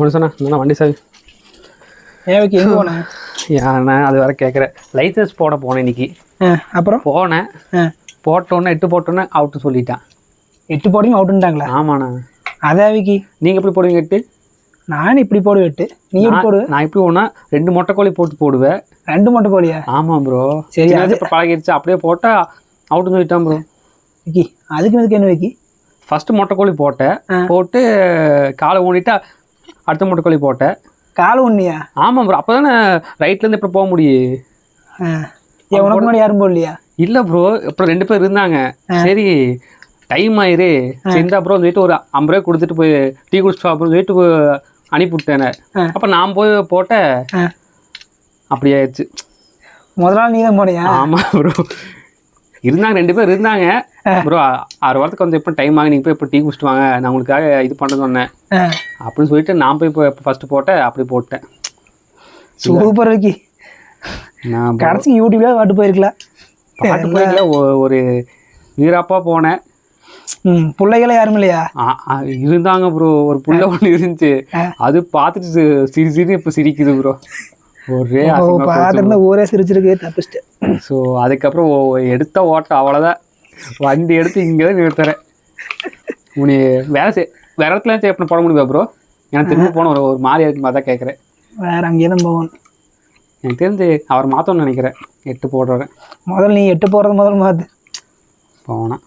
மனுஷனா நான் வண்டி சாவி. ஏன் வைக்க எங்கே போனேன் ஏன்னா அது வர கேட்குறேன் லைசன்ஸ் போட போனேன் இன்னைக்கு. அப்புறம்? போனேன். போட்டோன்னே எட்டு போட்டோன்னே அவுட்டு சொல்லிட்டான். எட்டு போடையும் அவுட்டுன்ட்டாங்களா ஆமாண்ணா. அதான் விக்கி. நீங்கள் எப்படி போடுவீங்க எட்டு? நான் இப்படி போடு எட்டு. நீ எப்படி போடுவ? நான் எப்படி ஒன்றா ரெண்டு மொட்டைக்கோழி போட்டு போடுவேன் ரெண்டு மட்டும் போலியா ஆமாம் ப்ரோ சரி, சரி இப்போ பழகிருச்சு. அப்படியே போட்டால் அவுட்டுன்னு சொல்லிட்டான் ப்ரோ விக்கி அதுக்கு இதுக்கு என்ன விக்கி? ஃபஸ்ட்டு மொட்டைக்கோழி போட்டேன். போட்டு காலை ஊனிட்டா அடுத்த மொட்டைக்கோழி போட்டேன் கால் ஒன்றியா ஆமாம் ப்ரோ அப்போ தானே ரைட்லேருந்து இப்போ போக முடியும் உனக்கு முன்னாடி யாரும் போடலையா? இல்லை ப்ரோ அப்புறம் ரெண்டு பேர் இருந்தாங்க. சரி டைம் ஆயிரு. சரி இந்தா ப்ரோ சொல்லிட்டு ஒரு ஐம்பது ரூபாய் கொடுத்துட்டு போய் டீ குடிச்சிட்டு அப்படின்னு சொல்லிட்டு அனுப்பிவிட்டேனே. அப்போ நான் போய் போட்டேன் ஆ. அப்படி ஆயிடுச்சு முதல் நாள் நீ தான் போனியா? ஆமாம் ப்ரோ இருந்தாங்க ரெண்டு பேர் இருந்தாங்க. ப்ரோ ஆறு வாரத்துக்கு வந்து எப்போ டைம் ஆகும் நீங்கள் போய் இப்போ டீ குடிச்சிட்டு வாங்க? நான் உங்களுக்காக இது பண்ண சொன்னேன். அப்படின்னு சொல்லிட்டு நான் போய் இப்போ ஃபஸ்ட்டு போட்டேன் அப்படி போட்டேன். சூப்பர் விக்கி நான் கடைசி யூடியூப்ல பாட்டு போயிருக்கலாம். பாட்டு போய்க்கல ஒரு வீராப்பா போனேன். பிள்ளைகள யாரும் இல்லையா? இருந்தாங்க ப்ரோ ஒரு புள்ள ஒன்று இருந்துச்சு. அது பார்த்துட்டு சிரி சிரி இப்போ சிரிக்குது ப்ரோ ஒரே ஓ பார்த்துருந்தா ஊரே சிரிச்சிருக்கு தப்பிச்சிட்டு. ஸோ அதுக்கப்புறம் எடுத்த ஓட்டம் அவ்வளோதான் வண்டி எடுத்து இங்கே தான் நிறுத்துறேன். உனி வேலை செய் வேற இடத்துல சேப்பனை போட முடியுமா ப்ரோ எனக்கு திரும்ப போன ஒரு ஒரு மாதிரி இருக்கு மாதிரி தான் கேட்குறேன் வேற அங்கேயே தான் போகணும் எனக்கு தெரிஞ்சு அவர் மாற்றணும்னு நினைக்கிறேன். எட்டு போடுறேன் முதல்ல நீ எட்டு போகிறது முதல்ல மாத்து. போனேன்